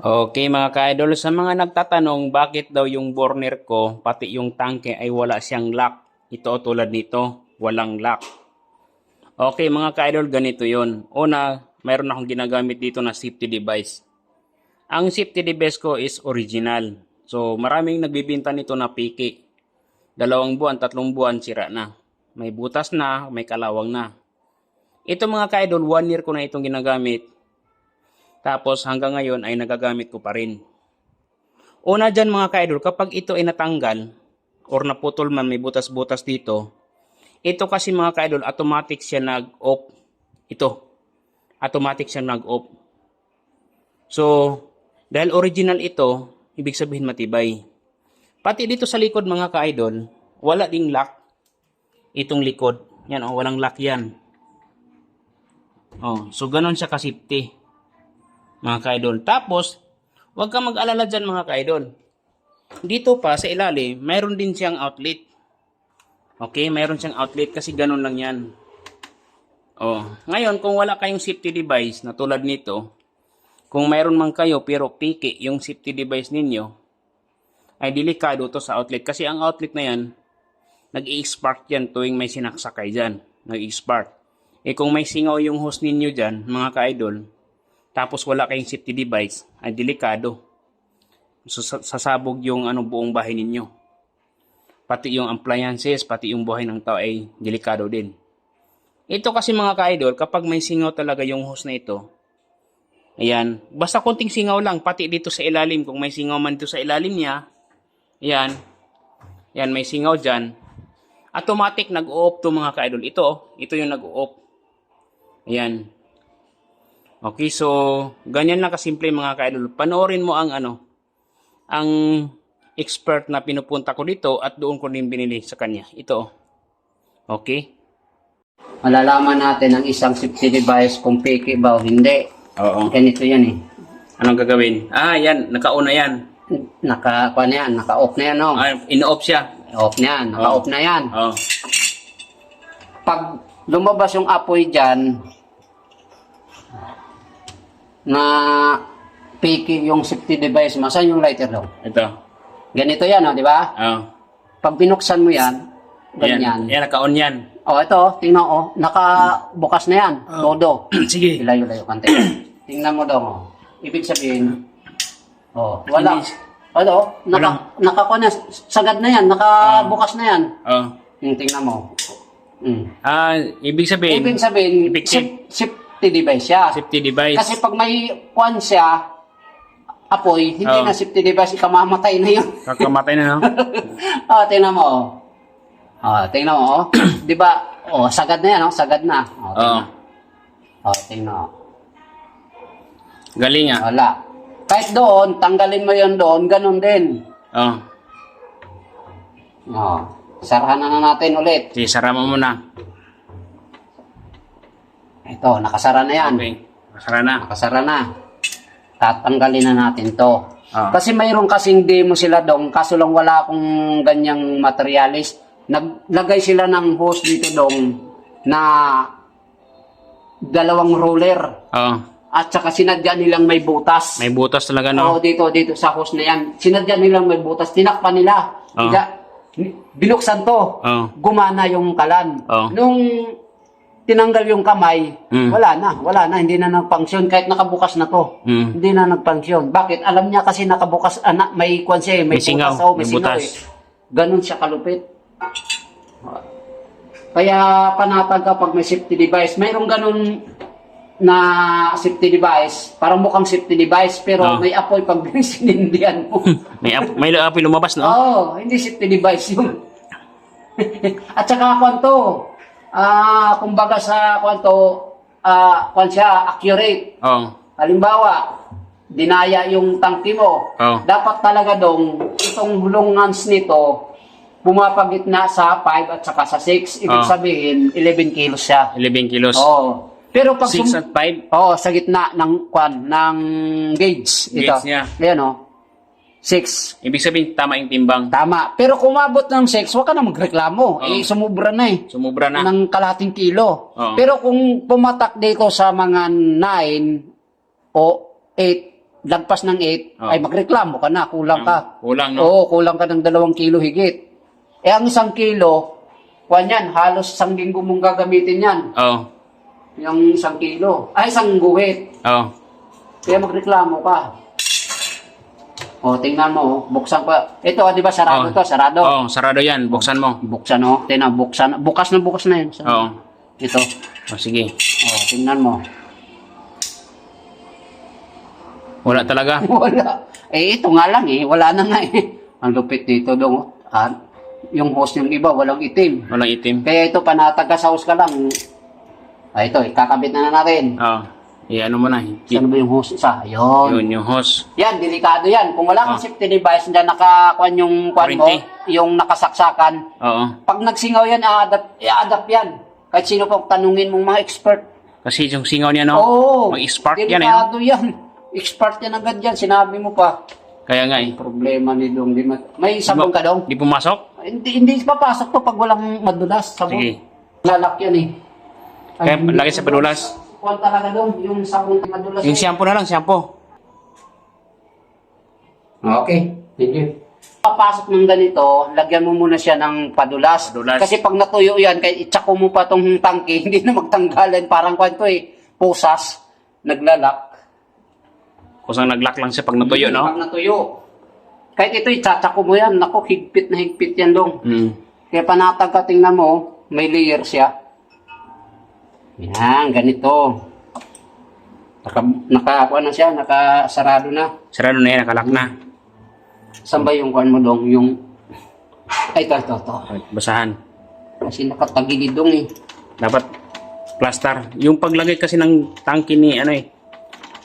Okay mga ka-idol, sa mga nagtatanong bakit daw yung burner ko, pati yung tangke ay wala siyang lock. Ito tulad nito, walang lock. Okay mga ka-idol, ganito yon. Una, mayroon akong ginagamit dito na safety device. Ang safety device ko is original. So maraming nagbibinta nito na piki. Dalawang buwan, tatlong buwan, sira na. May butas na, may kalawang na. Ito mga ka-idol, one year ko na itong ginagamit. Tapos hanggang ngayon ay nagagamit ko pa rin. Una dyan mga ka-idol, kapag ito ay natanggal or naputol man may butas-butas dito, ito kasi mga ka-idol, automatic siya nag-off. Ito, automatic siya nag-off. So, dahil original ito, ibig sabihin matibay. Pati dito sa likod mga ka-idol, wala ding lock. Itong likod. Yan, oh, walang lock yan. Oh, so ganun siya ka-safety mga ka-idol. Tapos, huwag ka mag-alala dyan mga ka-idol. Dito pa sa ilalim, mayroon din siyang outlet. Okay, mayroon siyang outlet kasi ganun lang yan. Oh, ngayon kung wala kayong safety device na tulad nito, kung mayroon man kayo pero piki yung safety device ninyo, ay delikado to sa outlet kasi ang outlet na yan, nag-i-spark yan tuwing may sinaksak dyan. Nag-i-spark. Eh kung may singaw yung hose ninyo dyan, mga ka-idol, tapos wala kayong safety device, ay delikado. Sasabog yung ano, buong bahay ninyo. Pati yung appliances, pati yung buhay ng tao ay delikado din. Ito kasi mga ka-idol, kapag may singaw talaga yung hose na ito, ayan, basta konting singaw lang, pati dito sa ilalim, kung may singaw man dito sa ilalim niya, ayan, ayan, may singaw dyan, automatic nag-off to mga ka-idol. Ito, oh, ito yung nag-off. Ayan, Okay, so ganyan lang kasimple mga ka-idol. Panoorin mo ang ano, ang expert na pinupunta ko dito at doon ko din binili sa kanya. Ito. oh. Okay? malalaman natin ang isang safety device kung fake ba o hindi. Oo. Ganito yan eh. Anong gagawin? Ah, yan. Nakauna yan. Naka, kuha na yan, naka-off na yan, no? Ah, in-off siya. Off na yan, naka-off na yan. Oh. Pag lumabas yung apoy dyan, na fake yung safety device mo, saan yung lighter daw? Ito. Ganito yan, oh, di ba? Oh. Pag binuksan mo yan, Yan. ganyan. Yan, naka-on yan. Oh, ito, tingnan oh, nakabukas na yan, todo. Sige. Ilayo-layo kante. tingnan mo daw, oh. Ibig sabihin, oh, wala. Ano, naka, naka, na, sagad na yan, nakabukas na yan. Oh. Yung tingnan mo. Mm. Ah, ibig sabihin, Ibig sabihin, effective. saf- safety device siya. safety device. Kasi pag may kwan siya, apoy, hindi Oh. na safety device, ikamamatay na yun. Kakamatay na, no? oh, tingnan mo. Oh, oh tingnan mo. Oh. Di ba? Oh, sagad na yan, oh. Sagad na. Oh, Oo. tingnan. Oh, tingnan. Oh. Galing ah. Wala. Kahit doon, tanggalin mo yun doon, ganun din. Oh. Oh. Sarahan na, na natin ulit. Sige, sara mo muna. Ito, nakasara na yan. Okay. Sara na. Nakasara na. Tatanggalin na natin to. Ah. Kasi mayroon kasing demo sila dong, kaso lang wala akong ganyang materialis. Naglagay sila ng hose dito dong na dalawang roller. Oh. At saka sinadya nilang may butas. May butas talaga, Oo, no? dito, dito sa hose na yan. Sinadya nilang may butas. Tinakpan nila. Oh. Kaya, binuksan to. Oh. Gumana yung kalan. Oh. Nung tinanggal yung kamay, Mm. wala na, wala na, hindi na nagpangsyon kahit nakabukas na to. Mm. Hindi na nagpangsyon. Bakit? Alam niya kasi nakabukas, ana, may kwan siya, eh, may, May singaw, butas, oh, may, may singaw butas. eh. Ganun siya kalupit. Kaya panatag kapag may safety device, mayroong ganun na safety device, parang mukhang safety device, pero Oh. may apoy pag sinindihan mo. May, ap- may apoy lumabas, no? Oo, hindi safety device yun. At saka kwanto, ah, kumbaga sa kwanto, ah, kwan siya, accurate. Oh. Halimbawa, dinaya yung tangki mo. Oh. Dapat talaga dong, itong hulungans nito, pumapagitna sa 5 at saka sa 6. Ibig Oh. sabihin, 11 kilos siya. 11 kilos. Oo. Pero pag 6 sum- at 5. Oo, sa gitna ng kwan, ng gauge. Ito. Gauge niya. Ayan o. 6. Ibig sabihin, tama yung timbang. Tama. Pero kung umabot ng 6, huwag ka na magreklamo. Oo. Eh, sumubra na eh. Sumubra na. Ng kalating kilo. Oo. Pero kung pumatak dito sa mga 9 o 8, lagpas ng 8, Oh. ay magreklamo ka na, kulang ka. Kulang, no? Oo, kulang ka ng dalawang kilo higit. Eh, ang isang kilo, kuwan yan, halos isang linggo mong gagamitin yan. Oo. Yung isang kilo. Ay, isang guhit. Oo. Kaya magreklamo ka. O, tingnan mo, oh, buksan pa. Ito, ah, di ba, sarado Oh. to, sarado. Oo, sarado yan. Buksan mo. Buksan, oh. Tingnan, buksan. Bukas na bukas na yun. Oo. Ito. O, sige. O, tingnan mo. Wala talaga. Wala. Eh, ito nga lang eh. Wala na nga eh. Ang lupit dito dong. oh. Ah, yung host yung iba, walang itim. Walang itim. Kaya ito, panataga sa host ka lang. Ah, ito, ikakabit na na natin. Oo. I-ano mo na. Saan ba yung host isa? Ayun. Yun, yung hose. Yan, delikado yan. Kung wala kang Ah. safety device na nakakuan yung kuan mo, yung nakasaksakan, Oo. pag nagsingaw yan, i-adapt, i-adapt yan. Kahit sino pang tanungin mong mga expert. Kasi yung singaw niya, no? Oo. Mag-spark yan, eh. Delikado yan. Expert yan agad yan. Sinabi mo pa. Kaya nga eh. Problema ni Dong. Di ma- May sabon ka dong? Di pumasok? Hindi, hindi papasok to pag walang madulas. Sabon. Sige. Lalak yan eh. Kaya hindi lagay sa padulas. Kuwan talaga dong. Yung sabon na madulas. Yung shampoo na lang, shampoo. Okay. Thank you. Papasok ng ganito, lagyan mo muna siya ng padulas. Padulas. Kasi pag natuyo yan, kahit itsako mo pa tong tangke, hindi na magtanggalan. Parang kwento eh, pusas, naglalak. Kusang naglock lang siya pag natuyo, no? Pag natuyo. Kahit ito, itsako mo yan. Naku, higpit na higpit yan dong. Mm. Kaya panatag ka, tingnan mo, may layer siya. Yan, ganito. Naka, naka, ano siya, nakasarado na. Sarado na yan, nakalock na. Saan ba yung kuan mo dong? Yung, ay, ito, ito, ito. Basahan. Kasi nakatagilid dong eh. Dapat plaster. Yung paglagay kasi ng tangke ni, ano eh,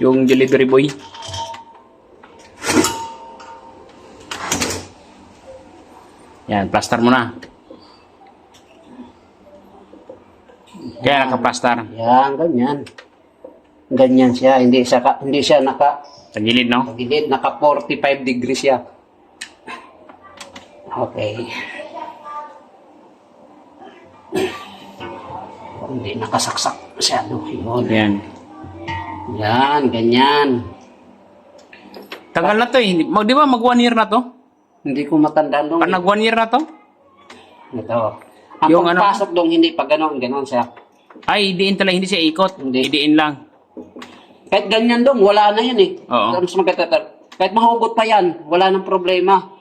yung delivery boy. Yan, plaster mo na. Kaya naka-plaster. Yan, ganyan. Ganyan siya, hindi siya, ka- hindi siya naka, Sa gilid, no? tagilid, naka 45 degrees siya. Okay. Hindi nakasaksak masyado. Yun. Yan. Yan, ganyan. Tagal na to eh. Mag, di ba mag one year na to? Hindi ko matandaan dong. Pag nag one year na to? Ito. Ang Yung ano- pagpasok dong hindi pa ganon, ganon siya. Ay, idiin talaga. Hindi siya ikot. Hindi. Idiin lang. Kahit ganyan dong, wala na yan eh. Oo. Tapos magkatatar. Kahit mahugot pa yan, wala nang problema.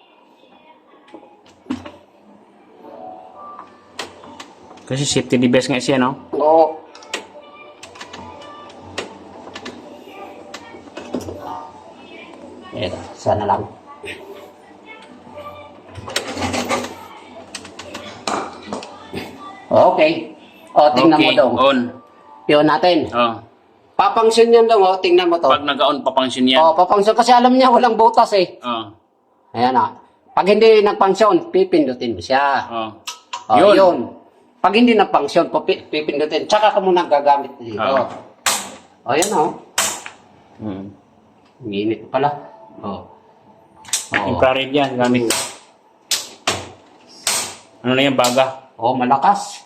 Kasi safety device nga siya, no? Oo. Eto, sana lang. Okay. O, tingnan mo daw. on. Yun natin. Oh. Papangsyon yan daw, o. Tingnan mo to. Pag nag-on, papangsyon yan. O, papangsyon. Kasi alam niya, walang butas eh. Oh. Ayan ah. Pag hindi nagpangsyon, pipindutin mo siya. Oh. O, Yun. yun. Pag hindi nagpangsyon, pipi- pipindutin. Tsaka ka muna gagamit dito. Oo. O, yan o. Hmm. Ang init pala. O. O, Infrared yan, gamit. Ano na yan, baga? o malakas.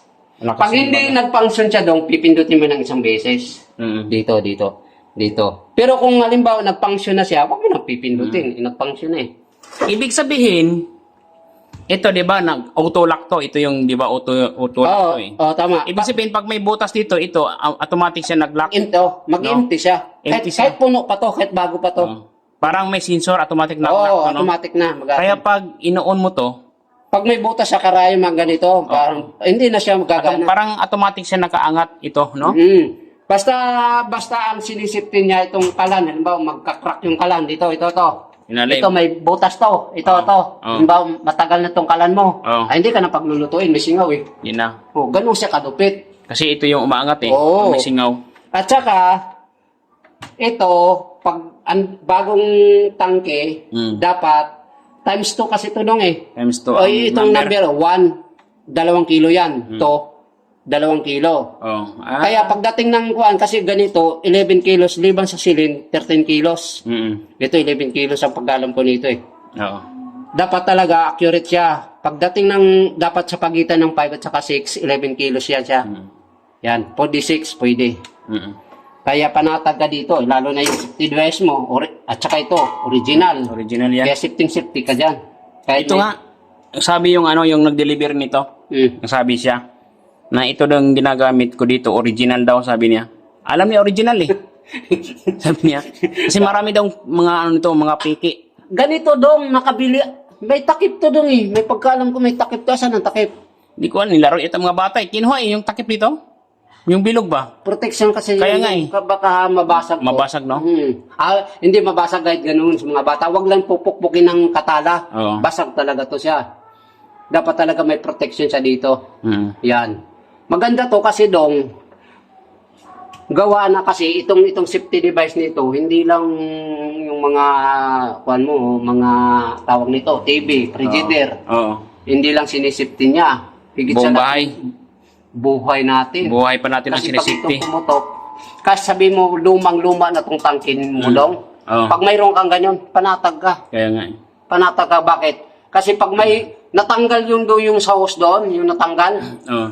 Malakas Pag hindi baga. nagpangsyon siya dong, pipindutin mo ng isang beses. Mm. Dito, dito, dito. Pero kung halimbawa nagpangsyon na siya, wag mo nang pipindutin. Hmm. Nagpangsyon na eh. Ibig sabihin, ito 'di ba, nag auto lock to. Ito yung 'di ba auto auto lock Oo, to eh. oo, tama. Ibig sabihin pag may butas dito, ito au- automatic siya nag-lock. Into, mag-empty siya. Kahit, Empty siya. kahit puno pa to, kahit bago pa to. Oh. Parang may sensor automatic Oo, knock-lock to, no? automatic na. Mag- Kaya pag ino-on mo to, Pag may butas sa karayo, mga ganito, parang, hindi na siya magagana. parang automatic siya nakaangat ito, no? Mm. Basta, basta ang sinisipin niya itong kalan, halimbawa magkakrak yung kalan, dito, ito, ito. Inalim. Ito may butas to, ito, Oh. ito. Oh. Halimbawa, matagal na tong kalan mo. Oh. Ay, hindi ka na paglulutuin, may singaw eh. Yun na. Oh, ganun siya kadupit. Kasi ito yung umaangat eh. Oo. May singaw. At saka, ito, pag ang bagong tangke, Mm. dapat times 2 kasi ito dong eh. Times to. O itong number 1, dalawang kilo yan. Hmm. To, dalawang kilo. Oh. Ah. Kaya pagdating ng kuan, kasi ganito, 11 kilos, liban sa silin, 13 kilos. Mm. Ito, 11 kilos ang paggalam ko nito eh. Oo. Dapat talaga accurate siya. Pagdating ng, dapat sa pagitan ng 5 at saka 6, 11 kilos yan siya. Mm. Yan, 46, pwede. Mm. Kaya panatag ka dito, lalo na yung safety device mo, ori- at saka ito, original. Original yan. Kaya safety safety ka dyan. Kahit Ito may- nga, sabi yung ano, yung nag-deliver nito, Mm. sabi siya, na ito daw ginagamit ko dito, original daw, sabi niya. Alam niya, original eh. sabi niya. Kasi marami daw mga ano nito, mga piki. Ganito dong, nakabili. May takip to dong eh. May pagkaalam ko may takip to. Saan ang takip? Hindi ko alam, nilaro ito mga bata eh. Kinuha eh, yung takip dito. Yung bilog ba? Protection kasi Kaya nga eh. ka- Baka mabasag po. Mabasag, no? Hmm. Ah, hindi mabasag kahit ganun sa mga bata. Huwag lang pupukpukin ng katala. Oo. Basag talaga to siya. Dapat talaga may protection siya dito. Mm. Yan. Maganda to kasi dong gawa na kasi itong itong safety device nito hindi lang yung mga kuan mo mga tawag nito TV, frigidaire. Oo. Hindi lang sinisipti niya. Higit Buong sa lahat, bahay. Buhay natin. Buhay pa natin ang Kasi pag pumutok, kasi sabi mo lumang-luma na tong tangkin mo dong. Hmm. Oo. Pag mayroon kang ganyan, panatag ka. Kaya nga eh. Panatag ka, bakit? Kasi pag may natanggal yung do yung sa hose doon, yung natanggal, Oo.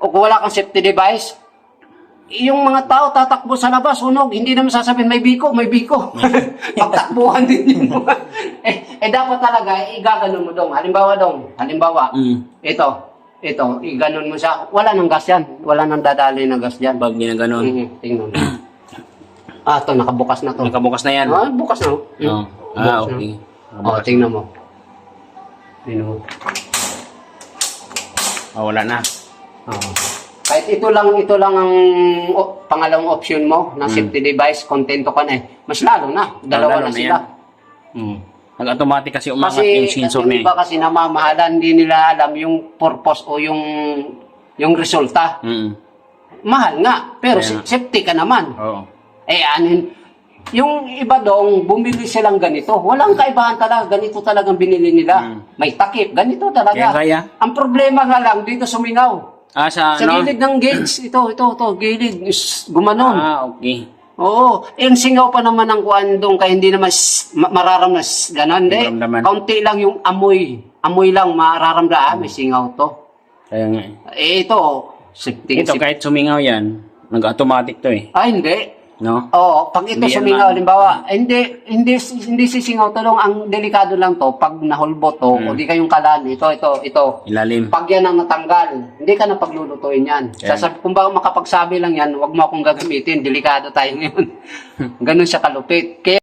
o kung wala kang safety device, yung mga tao tatakbo sa labas, sunog, hindi naman sasabihin, may biko, may biko. Pagtakbuhan din yun. eh, eh, dapat talaga, igaganon mo dong. Halimbawa dong, halimbawa, Mm. ito, ito, iganon mo siya. Wala nang gas yan. Wala nang dadali ng gas dyan. Pag ginaganon. Mhm, tingnan mo. ah, ito, nakabukas na to. Nakabukas na yan. Ah, bukas na. Oo. Hmm. Ah, Bukas na. okay. Oh, tingnan mo. Tingnan mo. Ah, wala na. Oo. Kahit ito lang, ito lang ang o, pangalawang option mo ng safety device, kontento ka na eh. Mas lalo na, dalawa Hmm. lalo na na sila. Mm. Nag-automatic kasi umangat Kasi yung sensor niya. eh. iba kasi namamahalan, hindi nila alam yung purpose o yung yung resulta. Mm. Mahal nga, pero Kaya- safety ka naman. Oo. Eh, anin, yung iba dong, bumili silang ganito. Walang kaibahan talaga, ganito talagang binili nila. Mm. May takip, ganito Kaya talaga. kaya. Ang problema nga lang, dito sumingaw. Ah, sa Sa ano? gilid ng gates, ito, ito, ito, gilid, gumanon. Ah, okay. Oo, yung singaw pa naman ng kuan doon, kaya hindi naman mararamdaman, ganon. Maramdaman. Kaunti lang yung amoy, amoy lang mararamdaman, ah, may singaw to. Kaya nga eh. Eh, ito, sifting, Ito, kahit sumingaw yan, nag-automatic to eh. Ah, hindi. No? Oo, pag ito Hindi yan sumingaw, lang. halimbawa, hindi, hindi, hindi sisingaw to lang, ang delikado lang to, pag nahulbo to, Hmm. o di kayong kalan, ito, ito, ito, Ilalim. pag yan ang natanggal, hindi ka na paglulutuin yan. Kaya- Sasabi, kung ba makapagsabi lang yan, wag mo akong gagamitin, delikado tayo ngayon. Ganun siya kalupit. Kaya